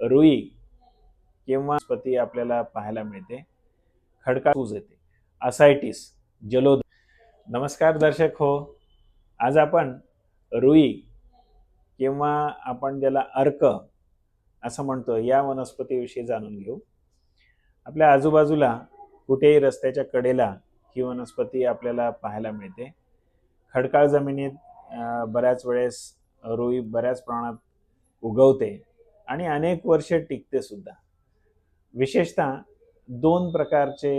रुई किंवा वनस्पती आपल्याला पाहायला मिळते. खडका सूज येते. असायटिस जलोद नमस्कार दर्शक हो. आज आपण रुई किंवा आपण ज्याला अर्क असं म्हणतो या वनस्पतीविषयी जाणून घेऊ. आपल्या आजूबाजूला कुठेही रस्त्याच्या कडेला ही वनस्पती आपल्याला पाहायला मिळते. खडकाळ जमिनीत बऱ्याच वेळेस रुई बऱ्याच प्रमाणात उगवते. आणि अनेक वर्षे टिकते सुद्धा. विशेषतः दोन प्रकारचे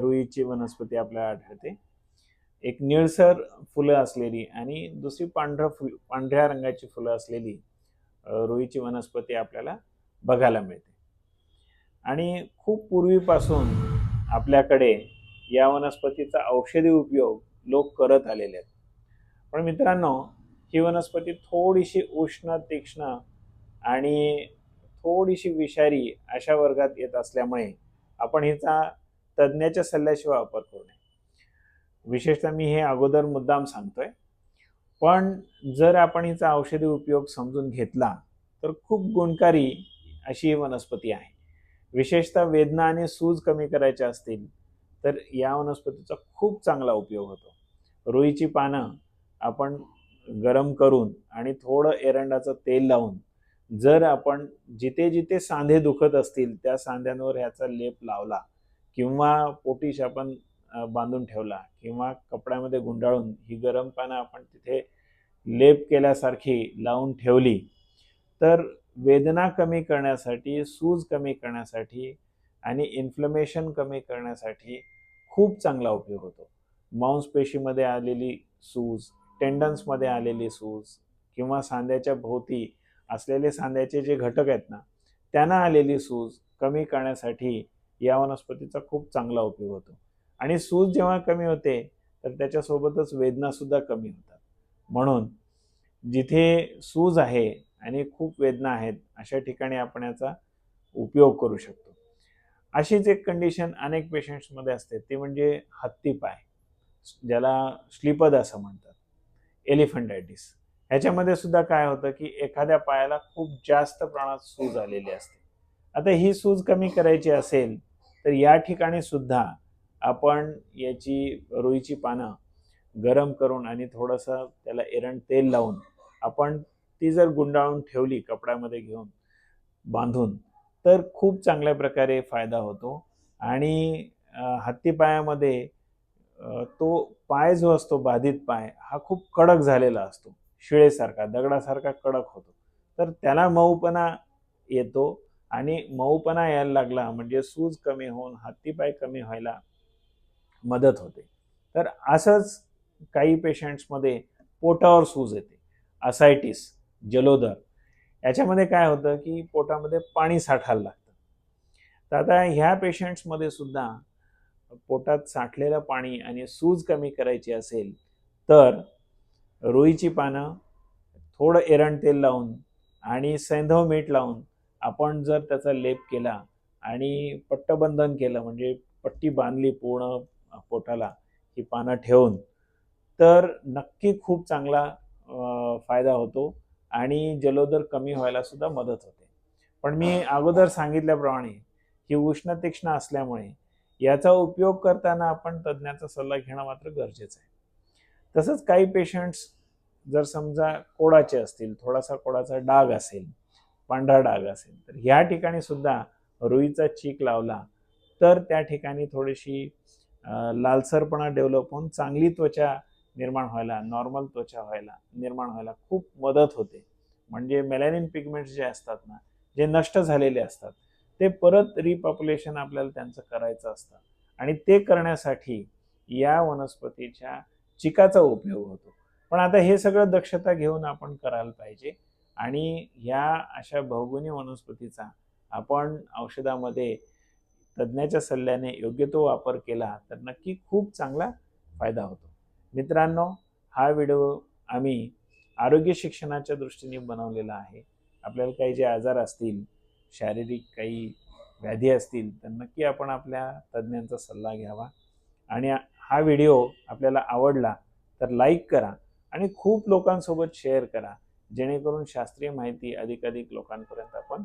रुईची वनस्पती आपल्याला आढळते. एक निळसर फुलं असलेली आणि दुसरी पांढरं फुल पांढऱ्या रंगाची फुलं असलेली रुईची वनस्पती आपल्याला बघायला मिळते. आणि खूप पूर्वीपासून आपल्याकडे या वनस्पतीचा औषधी उपयोग लोक करत आलेले आहेत. पण मित्रांनो ही वनस्पती थोडीशी उष्ण तीक्ष्ण आणि थोडीशी विषारी अशा वर्गात येत असल्यामुळे आपण हिचा तज्ज्ञाच्या सल्ल्याशिवाय वापर करू नये. विशेषतः मी हे अगोदर मुद्दाम सांगतोय. पण जर आपण हिचा औषधी उपयोग समजून घेतला तर खूप गुणकारी अशी ही वनस्पती आहे. विशेषतः वेदना आणि सूज कमी करायच्या असतील तर या वनस्पतीचा खूप चांगला उपयोग होतो. रुईची पानं आपण गरम करून आणि थोडं एरंडाचं तेल लावून जर आपण जिथे जिथे सांधे दुखत असतील त्या सांध्यांवर ह्याचा लेप लावला किंवा पोटीश आपण बांधून ठेवला किंवा कपड्यामध्ये गुंडाळून ही गरम पानं आपण तिथे लेप केल्यासारखी लावून ठेवली तर वेदना कमी करण्यासाठी सूज कमी करण्यासाठी आणि इन्फ्लमेशन कमी करण्यासाठी खूप चांगला उपयोग होतो. मांसपेशीमध्ये आलेली सूज टेंडन्समध्ये आलेली सूज किंवा सांध्याच्या भोवती असलेले सांध्याचे जे घटक आहेत ना त्यांना आलेली सूज कमी करण्यासाठी या वनस्पतीचा खूप चांगला उपयोग होतो. आणि सूज जेव्हा कमी होते तर त्याच्यासोबतच वेदनासुद्धा कमी होतात. म्हणून जिथे सूज आहे आणि खूप वेदना आहेत अशा ठिकाणी आपण याचा उपयोग करू शकतो. अशीच एक कंडिशन अनेक पेशंट्समध्ये असते ती म्हणजे हत्तीपाय ज्याला स्लिपद असं म्हणतात. एलिफंटायटिस ह्याच्यामध्ये सुद्धा काय होतं की एखाद्या पायाला खूप जास्त प्रमाणात सूज आलेली असते. आता ही सूज कमी करायची असेल तर या ठिकाणी सुद्धा आपण याची रुईची पानं गरम करून आणि थोडंसं त्याला एरंड तेल लावून आपण ती जर गुंडाळून ठेवली कपड्यामध्ये घेऊन बांधून तर खूप चांगल्या प्रकारे फायदा होतो. आणि हत्तीपायामध्ये तो पाय जो असतो बाधित पाय हा खूप कडक झालेला असतो. शिळेसारखा दगडासारखा कडक होतो. तर त्याला मऊपणा येतो आणि मऊपणा यायला लागला म्हणजे सूज कमी होऊन हत्तीपाय कमी व्हायला मदत होते. तर असंच काही पेशंट्समध्ये पोटावर सूज येते. असायटिस जलोदर याच्यामध्ये काय होतं की पोटामध्ये पाणी साठायला लागतं. तर आता ह्या पेशंट्समध्ये सुद्धा पोटात साठलेलं पाणी आणि सूज कमी करायची असेल तर रुईची पानं थोडं एरण तेल लावून आणि सैंधव मीठ लावून आपण जर त्याचा लेप केला आणि पट्टबंधन केलं म्हणजे पट्टी बांधली पूर्ण पोटाला ही पानं ठेवून तर नक्की खूप चांगला फायदा होतो आणि जलोदर कमी व्हायला सुद्धा मदत होते. पण मी अगोदर सांगितल्याप्रमाणे ही उष्ण तीक्ष्ण असल्यामुळे याचा उपयोग करताना आपण तज्ज्ञाचा सल्ला घेणं मात्र गरजेचं आहे. तसंच काही पेशंट्स जर समजा कोडाचे असतील थोडासा कोडाचा डाग असेल पांढरा डाग असेल तर ह्या ठिकाणी सुद्धा रुईचा चीक लावला तर त्या ठिकाणी थोडीशी लालसरपणा डेव्हलप होऊन चांगली त्वचा निर्माण व्हायला नॉर्मल त्वचा व्हायला निर्माण व्हायला खूप मदत होते. म्हणजे मेलॅनिन पिगमेंट्स जे असतात ना जे नष्ट झालेले असतात ते परत रिपॉप्युलेशन आपल्याला त्यांचं करायचं असतं. आणि ते करण्यासाठी या वनस्पतीच्या चिकाचा उपयोग होतो. पण आता हे सगळं दक्षता घेऊन आपण करायला पाहिजे. आणि ह्या अशा बहुगुणी वनस्पतीचा आपण औषधामध्ये तज्ज्ञाच्या सल्ल्याने योग्य तो वापर केला तर नक्की खूप चांगला फायदा होतो. मित्रांनो हा व्हिडिओ आम्ही आरोग्य शिक्षणाच्या दृष्टीने बनवलेला आहे. आपल्याला काही जे आजार असतील शारीरिक काही व्याधी असतील तर नक्की आपण आपल्या तज्ज्ञांचा सल्ला घ्यावा. आणि हा व्हिडिओ आपल्याला आवडला तर लाईक करा आणि खूप लोकांसोबत शेअर करा जेणेकरून शास्त्रीय माहिती अधिकाधिक लोकांपर्यंत आपण